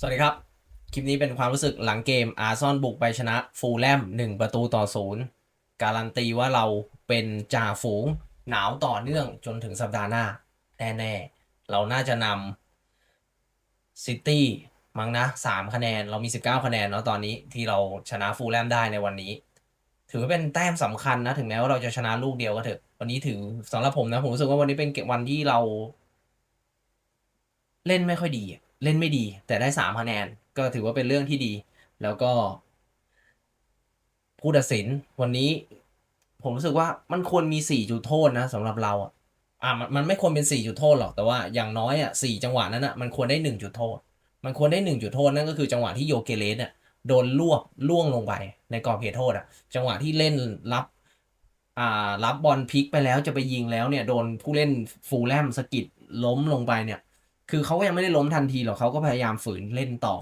สวัสดีครับ คลิปนี้เป็นความรู้สึกหลังเกมอาร์ซอนบุกไปชนะฟูลแลม1 ประตูต่อศูนย์การันตีว่าเราเป็นจ่าฝูงหนาวต่อเนื่องจนถึงสัปดาห์หน้า แน่ ๆ เราน่าจะนำซิตี้มั้งนะ 3 คะแนนเรามี 19 คะแนนเนาะตอนนี้ที่เราชนะฟูลแลมได้ในวันนี้ ถือว่าเป็นแต้มสำคัญนะ ถึงแม้ว่าเราจะชนะลูกเดียวก็เถอะ วันนี้ถือสำหรับผมนะ ผมรู้สึกว่าวันนี้เป็นวันที่เรา เล่นไม่ค่อยดีอะ เล่นไม่ดี แต่ได้สามคะแนน ก็ถือว่าเป็นเรื่องที่ดี แล้วก็ ผู้ตัดสินวันนี้ ผมรู้สึกว่ามันควรมีสี่จุดโทษนะสำหรับเราอะอะมันมันไม่ควรเป็นสี่จุดโทษหรอกแต่ว่าอย่างน้อยอะสี่จังหวะนั้นอะมันควรได้หนึ่งจุดโทษ มันควรได้หนึ่งจุดโทษนั่นก็คือจังหวะที่โยเกเรสเนี่ยโดนลวกล่วงลงไปในกรอบเขตโทษอะ จังหวะที่เล่นรับอ่ารับบอลพลิกไปแล้วจะไปยิงแล้วเนี่ย โดนผู้เล่นฟูลแลมสกิดล้มลงไปเนี่ย คือเขาก็ยังไม่ได้ล้มทันทีหรอกเขาก็พยายามฝืนเล่นต่อ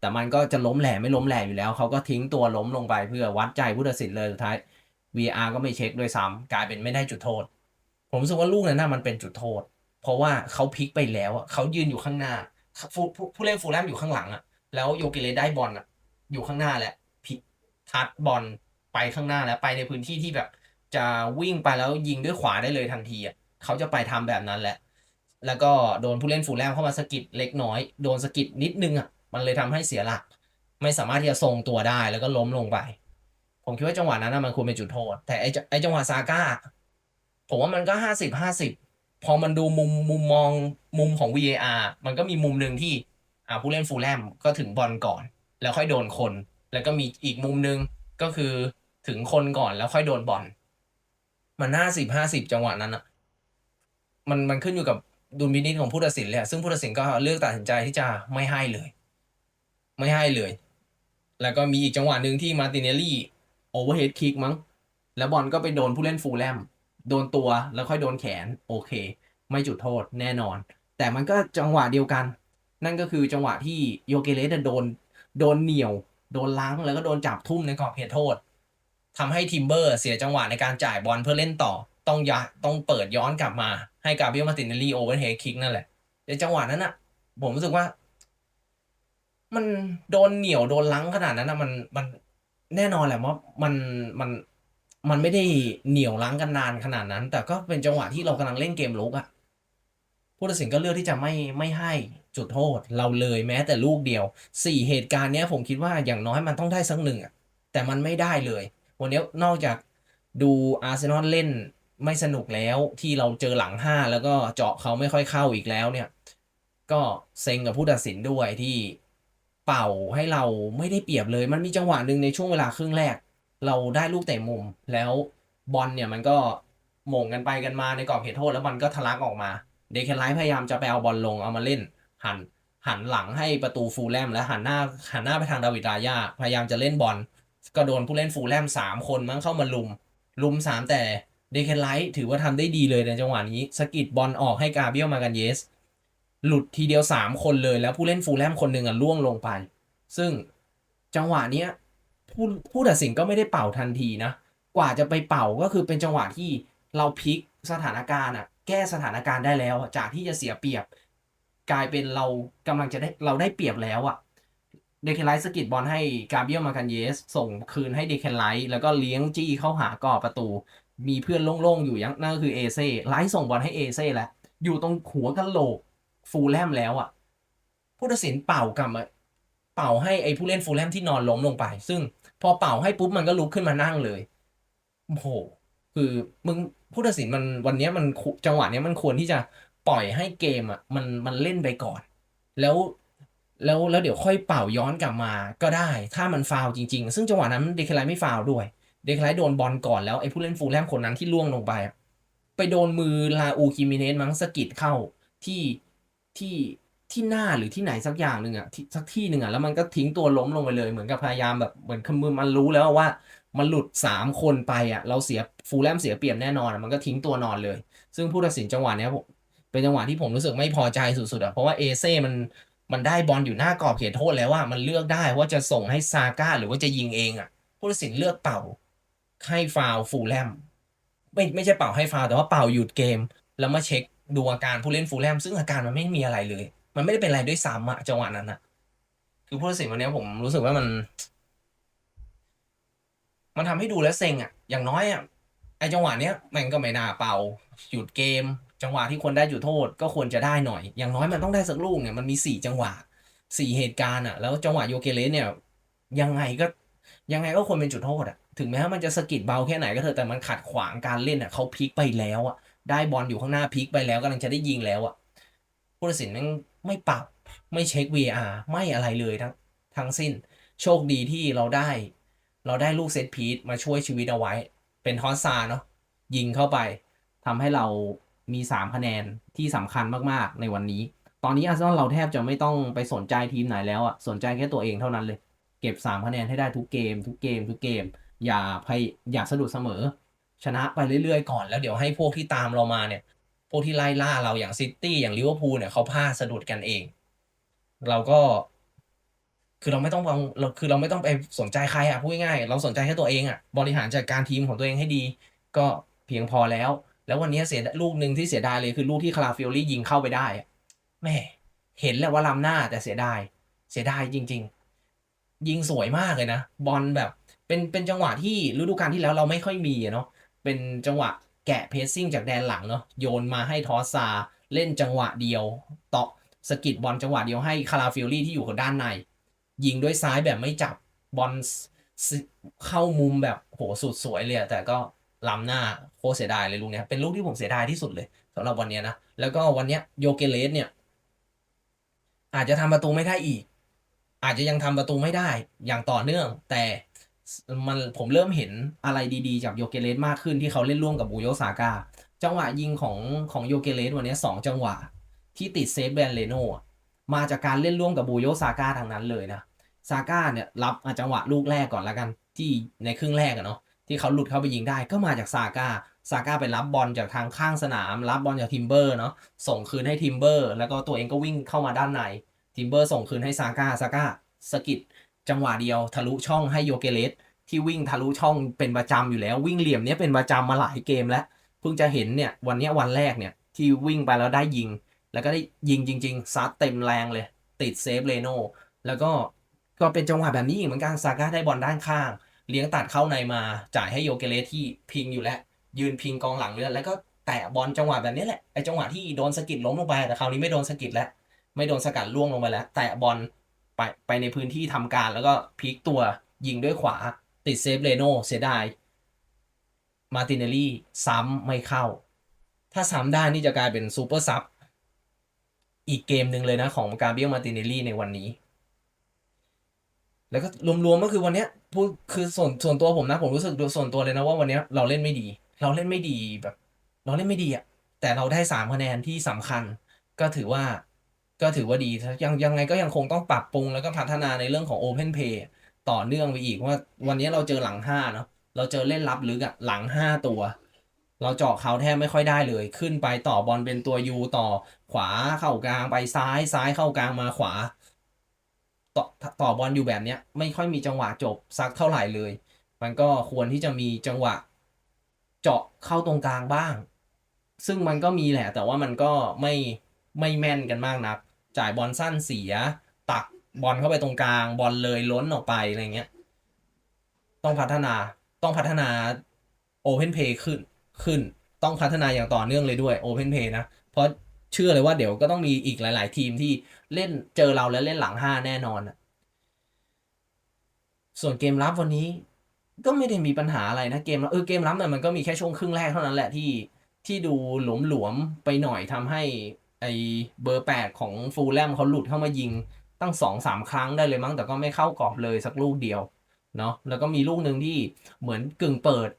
แต่มันก็จะล้มแหล่ไม่ล้มแหล่อยู่แล้วเขาก็ทิ้งตัวล้มลงไปเพื่อวัดใจผู้ตัดสินเลยสุดท้าย VR ก็ไม่เช็คด้วยซ้ำกลายเป็นไม่ได้จุดโทษ ผมรู้สึกว่าลูกนั้นน่ะมันเป็นจุดโทษ เพราะว่าเขาพลิกไปแล้วอะเขายืนอยู่ข้างหน้าผู้ผู้เล่นฟูลแลมอยู่ข้างหลังอะแล้วโยกิเลได้บอลอะอยู่ข้างหน้าแหละพิกทัดบอลไปข้างหน้าแล้วไปในพื้นที่ที่แบบ จะวิ่งไปแล้วยิงด้วยขวาได้เลยทันทีอะเขาจะไปทำแบบนั้นแหละ แล้วก็โดนผู้เล่นฟูลแลมเข้ามาสกิดเล็กน้อย โดนสกิดนิดนึงอะมันเลยทำให้เสียหลัก ไม่สามารถที่จะทรงตัวได้แล้วก็ล้มลงไป ผมคิดว่าจังหวะนั้นมันควรเป็นจุดโทษ แต่ไอ้จไอ้จังหวะซาก้าผมว่ามันก็ห้าสิบห้าสิบพอมันดูมุมมุมมองมุมของ VAR มันก็มีมุมหนึ่งที่อ่าผู้เล่นฟูลแลมก็ถึงบอลก่อน แล้วค่อยโดนคน แล้วก็มีอีกมุมหนึ่งก็คือถึงคนก่อนแล้วค่อยโดนบอลมันห้าสิบห้าสิบจังหวะนั้นอะมันมันขึ้นอยู่กับ ดุลพินิจของผู้ตัดสินเลยอะซึ่งผู้ตัดสินก็เลือกตัดสินใจที่จะไม่ให้เลย ไม่ให้เลย แล้วก็มีอีกจังหวะหนึ่งที่มาติเนลลี่โอเวอร์เฮดคิกมั้ง แล้วบอลก็ไปโดนผู้เล่นฟูลแลมโดนตัวแล้วค่อยโดนแขน โอเค ไม่จุดโทษแน่นอน แต่มันก็จังหวะเดียวกัน นั่นก็คือจังหวะที่โยเกเรสโดนโดนเหนี่ยว โดนล้างแล้วก็โดนจับทุ่มในกรอบเขตโทษทำให้ทิมเบอร์เสียจังหวะในการจ่ายบอลเพื่อเล่นต่อ ต้องยะต้องเปิดย้อนกลับมาให้กาเบรียลมาตินเนลลี่โอเวอร์เฮดคิกนั่นแหละในจังหวะนั้นอะผมรู้สึกว่า มันโดนเหนียวโดนล้างขนาดนั้นนะมันมันแน่นอนแหละว่ามันมันมันไม่ได้เหนียวล้างกันนานขนาดนั้น แต่ก็เป็นจังหวะที่เรากำลังเล่นเกมลุกอะผู้ตัดสินก็เลือกที่จะไม่ไม่ให้จุดโทษ เราเลยแม้แต่ลูกเดียวสี่เหตุการณ์เนี้ยผมคิดว่าอย่างน้อยมันต้องได้สักหนึ่งอะแต่มันไม่ได้เลย วันนี้นอกจากดูอาร์เซนอลเล่น ไม่สนุกแล้วที่เราเจอหลังห้าแล้วก็เจาะเขาไม่ค่อยเข้าอีกแล้วเนี่ย ก็เซ็งกับผู้ตัดสินด้วยที่เป่าให้เราไม่ได้เปรียบเลย มันมีจังหวะหนึ่งในช่วงเวลาครึ่งแรก เราได้ลูกเตะมุม แล้วบอลเนี่ยมันก็หม่งกันไปกันมาในกรอบเขตโทษแล้วมันก็ทะลักออกมา เดคแคนไลท์พยายามจะไปเอาบอลลงเอามาเล่น หันหันหลังให้ประตูฟูลแลมและหันหน้าหันหน้าไปทางดาวิดรายาพยายามจะเล่นบอลก็โดนผู้เล่นฟูลแลมสามคนมั้งเข้ามาลุม ลุมสามแต่ เดคแคนไลท์ถือว่าทำได้ดีเลยในจังหวะนี้สกิดบอลออกให้กาเบียลมากันเยส หลุดทีเดียวสามคนเลยแล้วผู้เล่นฟูลแลมคนหนึ่งอะล่วงลงไป ซึ่งจังหวะเนี้ยผู้ผู้ตัดสินก็ไม่ได้เป่าทันทีนะ กว่าจะไปเป่าก็คือเป็นจังหวะที่เราพลิกสถานการณ์อะแก้สถานการณ์ได้แล้วจากที่จะเสียเปรียบ กลายเป็นเรากำลังจะได้เราได้เปรียบแล้วอะเดคแคนไลท์สกิดบอลให้กาเบียลมากันเยส ส่งคืนให้เดคแคนไลท์แล้วก็เลี้ยงจี้เข้าหากรอบประตู มีเพื่อนโล่งๆ อยู่ยังนั่นก็คือเอเซ่ไลท์ส่งบอลให้เอเซ่แล้ว อยู่ตรงหัวกะโหลกฟูลแลมแล้วอะผู้ตัดสินเป่ากลับมาเป่าให้ไอ้ผู้เล่นฟูลแลมที่นอนล้มลงไป ซึ่งพอเป่าให้ปุ๊บมันก็ลุกขึ้นมานั่งเลยโอ้โหคือมึงผู้ตัดสินมันวันนี้มันจังหวะนี้มันควรที่จะปล่อยให้เกมอะมันมันเล่นไปก่อน แล้วแล้วแล้วเดี๋ยวค่อยเป่าย้อนกลับมาก็ได้ ถ้ามันฟาวจริง ๆ ซึ่งจังหวะนั้นเดคไลไม่ฟาวด้วย เดคไลโดนบอลก่อนแล้วไอ้ผู้เล่นฟูลแลมคนนั้นที่ล่วงลงไป ไปโดนมือลาอูคิมิเนสมั้งสะกิดเข้าที่ที่ที่หน้าหรือที่ไหนสักอย่างหนึ่งอะสักที่หนึ่งอะแล้วมันก็ทิ้งตัวล้มลงไปเลยเหมือนกับพยายามแบบเหมือนคมือมันรู้แล้วว่า มันหลุดสามคนไปอะเราเสียฟูลแลมเสียเปรียบแน่นอนมันก็ทิ้งตัวนอนเลย ซึ่งผู้ตัดสินจังหวะเนี้ยเป็นจังหวะที่ผมรู้สึกไม่พอใจสุดๆอะเพราะว่าเอเซ่มันมันได้บอลอยู่หน้ากรอบเขตโทษแล้วว่ามันเลือกได้ว่าจะส่งให้ซาก้าหรือว่าจะยิงเองอะผู้ตัดสินเลือกเป่า ให้ฟาวฟูลแลมไม่ไม่ใช่เป่าให้ฟาวแต่ว่าเป่าหยุดเกม แล้วมาเช็คดูอาการผู้เล่นฟูลแลมซึ่งอาการมันไม่มีอะไรเลย มันไม่ได้เป็นอะไรด้วยซ้ำอะจังหวะนั้นอะคือผู้ตัดสินวันนี้ผมรู้สึกว่ามัน มันทำให้ดูแล้วเซ็งอะอย่างน้อยอะไอจังหวะเนี้ยแม่งก็ไม่น่าเป่าหยุดเกม จังหวะที่ควรได้จุดโทษ ก็ควรจะได้หน่อย อย่างน้อยมันต้องได้สักลูกเนี่ยมันมีสี่จังหวะสี่เหตุการณ์อะแล้วจังหวะโยเกเรสเนี่ย ยังไงก็ยังไงก็ควรเป็นจุดโทษอะ ถึงแม้ว่ามันจะสกิดเบาแค่ไหนก็เถอะแต่มันขัดขวางการเล่นอะเขาพลิกไปแล้วอะได้บอลอยู่ข้างหน้าพลิกไปแล้วกำลังจะได้ยิงแล้วอะผู้ตัดสินแม่งไม่ปรับไม่เช็ค VR ไม่อะไรเลยทั้งทั้งสิ้น โชคดีที่เราได้ เราได้ลูกเซตพีทมาช่วยชีวิตเอาไว้ เป็นทอสซาเนาะยิงเข้าไปทำให้เรามี 3 คะแนนที่สำคัญมากๆในวันนี้ ตอนนี้อาร์เซนอลเราแทบจะไม่ต้องไปสนใจทีมไหนแล้วอะสนใจแค่ตัวเองเท่านั้นเลย เก็บ 3 คะแนนให้ได้ทุกเกม ทุกเกม ทุกเกม อย่าพยอย่าสะดุดเสมอ ชนะไปเรื่อยๆก่อนแล้วเดี๋ยวให้พวกที่ตามเรามาเนี่ย พวกที่ไล่ล่าเราอย่างซิตี้อย่างลิเวอร์พูลเนี่ยเขาพลาดสะดุดกันเอง เราก็ คือเราไม่ต้องเราคือเราไม่ต้องไปสนใจใครอะพูดง่ายๆเราสนใจแค่ตัวเองอะบริหารจัดการทีมของตัวเองให้ดี ก็เพียงพอแล้ว แล้ววันนี้เสียลูกหนึ่งที่เสียดายเลยคือลูกที่คาราฟิโอลี่ยิงเข้าไปได้แม่เห็นแล้วว่าล้ำหน้าแต่เสียดายเสียดายจริง ๆ ยิงสวยมากเลยนะ บอลแบบ เป็นเป็นจังหวะที่ฤดูกาลที่แล้วเราไม่ค่อยมีอะเนาะเป็นจังหวะแกะเพสซิ่งจากแดนหลังเนาะโยนมาให้ทอสซาเล่นจังหวะเดียวต่อสกิดบอลจังหวะเดียวให้คาราฟิโอลี่ที่อยู่กับด้านใน ยิงด้วยซ้ายแบบไม่จับบอลเข้ามุมแบบโหสุดสวยเลยแต่ก็ล้ำหน้าโคเสียดายเลยลูกเนี้ยเป็นลูกที่ผมเสียดายที่สุดเลยสำหรับวันนี้นะ แล้วก็วันนี้โยเกเลสเนี่ย อาจจะทำประตูไม่ได้อีก อาจจะยังทำประตูไม่ได้อย่างต่อเนื่อง แต่ มันผมเริ่มเห็นอะไรดีๆ จากโยเกเลสมากขึ้นที่เขาเล่นร่วมกับบูโยซาก้าจังหวะยิงของของโยเกเลสวันนี้สองจังหวะ ที่ติดเซฟแบนเลโนมาจากการเล่นร่วมกับบูโยซาก้าทางนั้นเลยนะซาก้าเนี่ยรับจังหวะลูกแรกก่อนแล้วกัน ที่ในครึ่งแรกอะเนาะที่เขาหลุดเข้าไปยิงได้ก็มาจากซาก้าซาก้าไปรับบอลจากทางข้างสนาม รับบอลจากทิมเบอร์เนาะส่งคืนให้ทิมเบอร์แล้วก็ตัวเองก็วิ่งเข้ามาด้านในทิมเบอร์ส่งคืนให้ซาก้าซาก้าสกิด จังหวะเดียวทะลุช่องให้โยเกเลสที่วิ่งทะลุช่องเป็นประจำอยู่แล้ว วิ่งเหลี่ยมเนี้ยเป็นประจำมาหลายเกมแล้วเพิ่งจะเห็นเนี่ยวันนี้วันแรกเนี่ยที่วิ่งไปแล้วได้ยิง แล้วก็ได้ยิงจริง ๆซัดเต็มแรงเลย ติดเซฟเลโนแล้วก็ก็เป็นจังหวะแบบนี้อีกเหมือนกันซาก้าได้บอลด้านข้าง เลี้ยงตัดเข้าในมาจ่ายให้โยเกเรสที่พิงอยู่แล้ว ยืนพิงกองหลังเลือแล้วก็แตะบอลจังหวะแบบนี้แหละไอจังหวะที่โดนสกิดล้มลงไปแต่คราวนี้ไม่โดนสกิดแล้วไม่โดนสกัดล่วงลงไปแล้ว แตะบอล ไปไปในพื้นที่ทำการแล้วก็พลิกตัวยิงด้วยขวาติดเซฟเลโนเสียดาย มาตินเนลลี่ซ้ำไม่เข้า ถ้าซ้ำได้นี่จะกลายเป็นซูเปอร์ซับอีกเกมหนึ่งเลยนะของกาเบียลมาตินเนลลี่ในวันนี้ แล้วก็รวมๆก็คือวันนี้พูดคือส่วนส่วนตัวผมนะ ผมรู้สึกส่วนตัวเลยนะว่าวันนี้เราเล่นไม่ดี เราเล่นไม่ดีแบบ เราเล่นไม่ดีอะแต่เราได้สามคะแนนที่สำคัญ ก็ถือว่า ก็ถือว่าดียังยังไงก็ยังคงต้องปรับปรุงแล้วก็พัฒนาในเรื่องของ Open Play ต่อเนื่องไปอีกว่า วันนี้เราเจอหลังห้าเนาะเราเจอเล่นรับลึกอะหลังห้าตัว เราเจาะเขาแทบไม่ค่อยได้เลย ขึ้นไปต่อบอลเป็นตัวยูต่อขวาเข้ากลางไปซ้ายซ้ายเข้ากลางมาขวา ต่อต่อบอลอยู่แบบเนี้ย ไม่ค่อยมีจังหวะจบสักเท่าไหร่เลย มันก็ควรที่จะมีจังหวะ เจาะเข้าตรงกลางบ้าง ซึ่งมันก็มีแหละ แต่ว่ามันก็ไม่ไม่แม่นกันมากนัก จ่ายบอลสั้นเสีย ตักบอลเข้าไปตรงกลาง บอลเลยล้นออกไปอะไรเงี้ย ต้องพัฒนาต้องพัฒนา Open Play ขึ้นขึ้น ต้องพัฒนาอย่างต่อเนื่องเลยด้วย Open Play นะ เพราะเชื่อเลยว่าเดี๋ยวก็ต้องมีอีกหลาย ๆ ทีมที่เล่นเจอเราแล้วเล่นหลังห้าแน่นอนส่วนเกมรับวันนี้ก็ไม่ได้มีปัญหาอะไรนะเกมเออเกมรับเนี่ยมันก็มีแค่ช่วงครึ่งแรกเท่านั้นแหละที่ที่ดูหลวมๆไปหน่อยทำให้ ไอเบอร์แปดของฟูลแลมเขาหลุดเข้ามายิงตั้งสองสามครั้งได้เลยมั้งแต่ก็ไม่เข้ากรอบเลยสักลูกเดียวเนาะแล้วก็มีลูกหนึ่งที่เหมือนกึ่งเปิด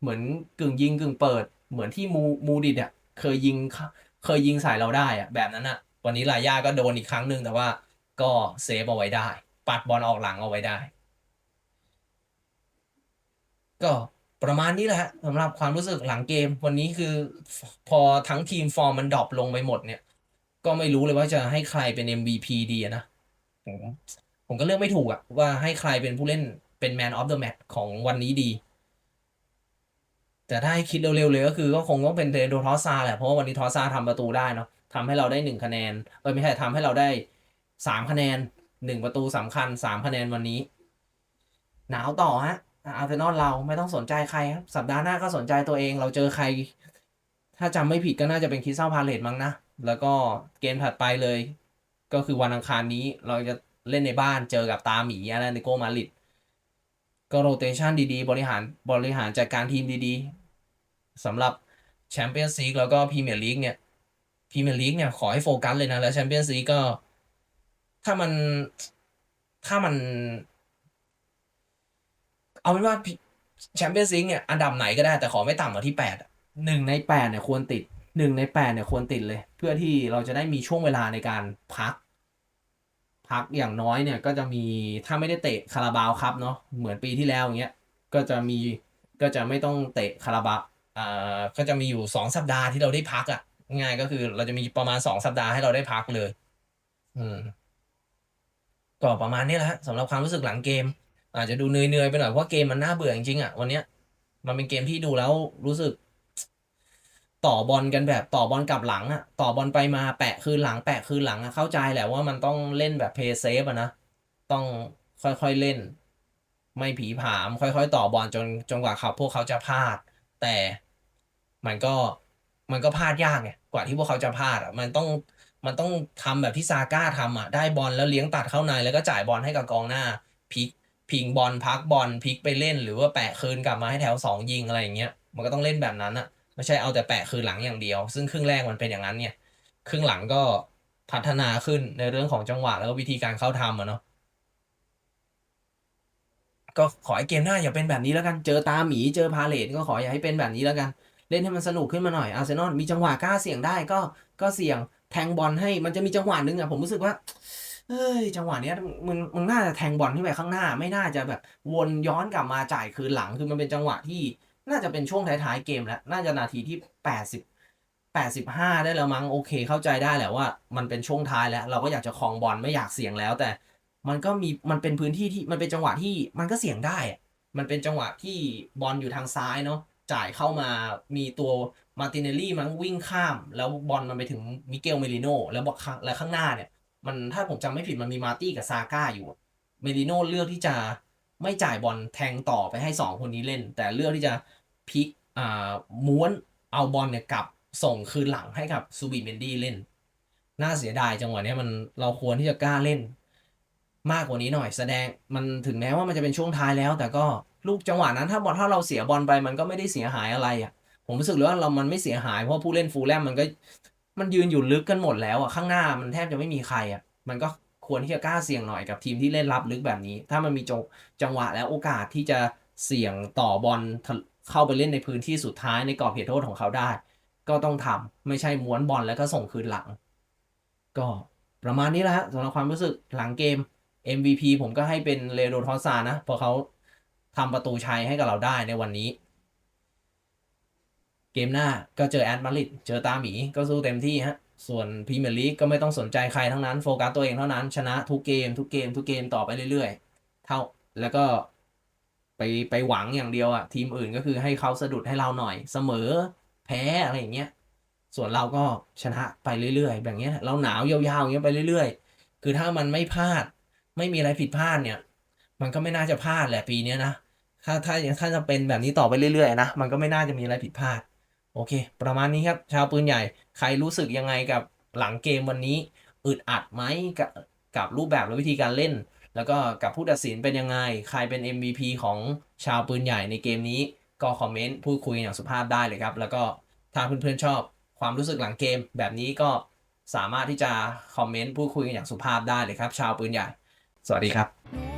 เหมือนกึ่งยิงกึ่งเปิด เหมือนที่มูมูดิดอะเคยยิงเคยยิงใส่เราได้อะแบบนั้นอะ วันนี้ลายาก็โดนอีกครั้งหนึ่งแต่ว่าก็เซฟเอาไว้ได้ ปัดบอลออกหลังเอาไว้ได้ ก็ประมาณนี้แหละสำหรับความรู้สึกหลังเกม วันนี้คือพอทั้งทีมฟอร์มมันดรอปลงไปหมดเนี่ย ก็ไม่รู้เลยว่าจะให้ใครเป็น MVP ดีนะผมผมก็เลือกไม่ถูกอะว่าให้ใครเป็นผู้เล่นเป็น Man of the Match ของวันนี้ดี แต่ถ้าให้คิดเร็วๆเลยก็คือก็คงต้องเป็นเดโดทอสซาแหละ เพราะว่าวันนี้ทอสซาทำประตูได้เนาะทำให้เราได้หนึ่งคะแนนเออไม่ใช่ทำให้เราได้สามคะแนนหนึ่งประตูสำคัญสามคะแนนวันนี้ หนาวต่อฮะอาร์เซนอลเราไม่ต้องสนใจใครครับ สัปดาห์หน้าก็สนใจตัวเองเราเจอใคร ถ้าจำไม่ผิดก็น่าจะเป็นคริสตัลพาเลตมั้งนะ แล้วก็เกมถัดไปเลย ก็คือวันอังคารนี้เราจะเล่นในบ้านเจอกับตาหมีอาราเนโกมาดริดก็โรเตชันดีๆ บริหารบริหารจัดการทีมดีๆสำหรับแชมเปี้ยนส์ลีกแล้วก็พรีเมียร์ลีกเนี่ยพรีเมียร์ลีกเนี่ยขอให้โฟกัสเลยนะ แล้วแชมเปี้ยนส์ลีกก็ ถ้ามันถ้ามัน เอาเป็นว่าแชมเปี้ยนส์ลีกเนี่ย อันดับไหนก็ได้แต่ขอไม่ต่ำกว่าที่แปดหนึ่งในแปดเนี่ยควรติด หนึ่งในแปดเนี่ยควรติดเลย เพื่อที่เราจะได้มีช่วงเวลาในการพัก พักอย่างน้อยเนี่ยก็จะมีถ้าไม่ได้เตะคาราบาวครับเนาะเหมือนปีที่แล้วอย่างเงี้ยก็จะมีก็จะไม่ต้องเตะคาราบาวอ่าก็จะมีอยู่สองสัปดาห์ที่เราได้พักอะ่ะง่ายก็คือเราจะมีประมาณสองสัปดาห์ให้เราได้พักเลย อืมก็ประมาณนี้แหละสำหรับความรู้สึกหลังเกม อาจจะดูเหนื่อยๆไปหน่อยเพราะเกมมันน่าเบื่อจริงๆอะวันเนี้ยมันเป็นเกมที่ดูแล้วรู้สึก ต่อบอลกันแบบต่อบอลกลับหลังอะต่อบอลไปมาแปะคืนหลังแปะคืนหลังอะเข้าใจแหละว่ามันต้องเล่นแบบเพย์เซฟอะนะต้องค่อยๆเล่น ไม่ผีผาม ค่อยๆ ต่อบอลจนจนกว่าเขาพวกเขาจะพลาด แต่มันก็มันก็พลาดยากไงกว่าที่พวกเขาจะพลาดอะมันต้องมันต้องทำแบบที่ซาก้าทำอะได้บอลแล้วเลี้ยงตัดเข้าในแล้วก็จ่ายบอลให้กับกองหน้าพลิกพิงบอลพักบอลพลิกไปเล่น หรือว่าแปะคืนกลับมาให้แถวสองยิงอะไรอย่างเงี้ยมันก็ต้องเล่นแบบนั้นอะ ไม่ใช่เอาแต่แปะคืนหลังอย่างเดียว ซึ่งครึ่งแรกมันเป็นอย่างนั้นเนี่ยครึ่งหลังก็พัฒนาขึ้นในเรื่องของจังหวะแล้วก็วิธีการเข้าทำอะเนาะก็ขอให้เกมหน้าอย่าเป็นแบบนี้แล้วกัน เจอตาหมีเจอพาเลตก็ขออย่าให้เป็นแบบนี้แล้วกัน เล่นให้มันสนุกขึ้นมาหน่อย อาร์เซนอลมีจังหวะกล้าเสี่ยงได้ก็ก็เสี่ยงแทงบอลให้มันจะมีจังหวะหนึ่งอะผมรู้สึกว่าเอ้ยจังหวะเนี้ยมึงมึงน่าจะแทงบอลที่ไปข้างหน้า ไม่น่าจะแบบวนย้อนกลับมาจ่ายคืนหลังคือมันเป็นจังหวะที่ น่าจะเป็นช่วงท้ายๆเกมแล้ว น่าจะนาทีที่แปดสิบแปดสิบห้าได้แล้วมั้งโอเค เข้าใจได้แหละว่า มันเป็นช่วงท้ายแล้ว เราก็อยากจะคลองบอลไม่อยากเสี่ยงแล้ว แต่มันก็มีมันเป็นพื้นที่ที่มันเป็นจังหวะที่มันก็เสี่ยงได้ มันเป็นจังหวะที่บอลอยู่ทางซ้ายเนาะจ่ายเข้ามามีตัวมาร์ติเนลลี่มั้งวิ่งข้าม แล้วบอลมันไปถึงมิเกลเมลิโนแล้วบอกและข้างหน้าเนี่ย มันถ้าผมจำไม่ผิดมันมีมาร์ตี้กับซาก้าอยู่เมลิโนเลือกที่จะ ไม่จ่ายบอลแทงต่อไปให้สองคนนี้เล่น แต่เลือกที่จะพลิกอ่าม้วนเอาบอลเนี่ยกลับส่งคืนหลังให้กับซูบิเมนดี้เล่น น่าเสียดายจังหวะนี้มันเราควรที่จะกล้าเล่น มากกว่านี้หน่อยแสดงมันถึงแม้ว่ามันจะเป็นช่วงท้ายแล้ว แต่ก็ลูกจังหวะนั้นถ้าบอลถ้าเราเสียบอลไปมันก็ไม่ได้เสียหายอะไรอะผมรู้สึกเลยว่าเรามันไม่เสียหายเพราะผู้เล่นฟูลแลมมันก็ มันยืนอยู่ลึกกันหมดแล้วอะข้างหน้ามันแทบจะไม่มีใครอะมันก็ ควรที่จะกล้าเสี่ยงหน่อยกับทีมที่เล่นรับลึกแบบนี้ ถ้ามันมีจจังหวะและโอกาสที่จะเสี่ยงต่อบอลเข้าไปเล่นในพื้นที่สุดท้ายในกรอบเขตโทษของเขาได้ ก็ต้องทำไม่ใช่ม้วนบอลแล้วก็ส่งคืนหลัง ก็ประมาณนี้แหละฮะสำหรับความรู้สึกหลังเกม MVP ผมก็ให้เป็นเลโดทอสซานะเพราะเขาทำประตูชัยให้กับเราได้ในวันนี้ เกมหน้าก็เจอแอดมาริดเจอตาหมีก็สู้เต็มที่ฮะ ส่วนพรีเมียร์ลีกก็ไม่ต้องสนใจใครทั้งนั้นโฟกัสตัวเองเท่านั้นชนะทุกเกม ทุกเกม ทุกเกมต่อไปเรื่อยๆ เท่าแล้วก็ไปไปหวังอย่างเดียวอะทีมอื่นก็คือให้เขาสะดุดให้เราหน่อยเสมอแพ้อะไรอย่างเงี้ยส่วนเราก็ชนะไปเรื่อยๆ แบบเนี้ยเราหนาวยาวๆอย่างเงี้ยไปเรื่อยๆ คือถ้ามันไม่พลาด ไม่มีอะไรผิดพลาดเนี่ย มันก็ไม่น่าจะพลาดแหละปีนี้นะถ้าถ้าถ้าจะเป็นแบบนี้ต่อไปเรื่อยๆนะมันก็ไม่น่าจะมีอะไรผิดพลาด โอเค ประมาณนี้ครับ ชาวปืนใหญ่ ใครรู้สึกยังไงกับหลังเกมวันนี้อึดอัดไหมกับกับรูปแบบและวิธีการเล่น แล้วก็กับผู้ตัดสินเป็นยังไง ใครเป็น MVP ของชาวปืนใหญ่ในเกมนี้ ก็คอมเมนต์พูดคุยอย่างสุภาพได้เลยครับ แล้วก็ถ้าเพื่อนๆชอบความรู้สึกหลังเกมแบบนี้ก็สามารถที่จะคอมเมนต์พูดคุยกันอย่างสุภาพได้เลยครับ ชาวปืนใหญ่ สวัสดีครับ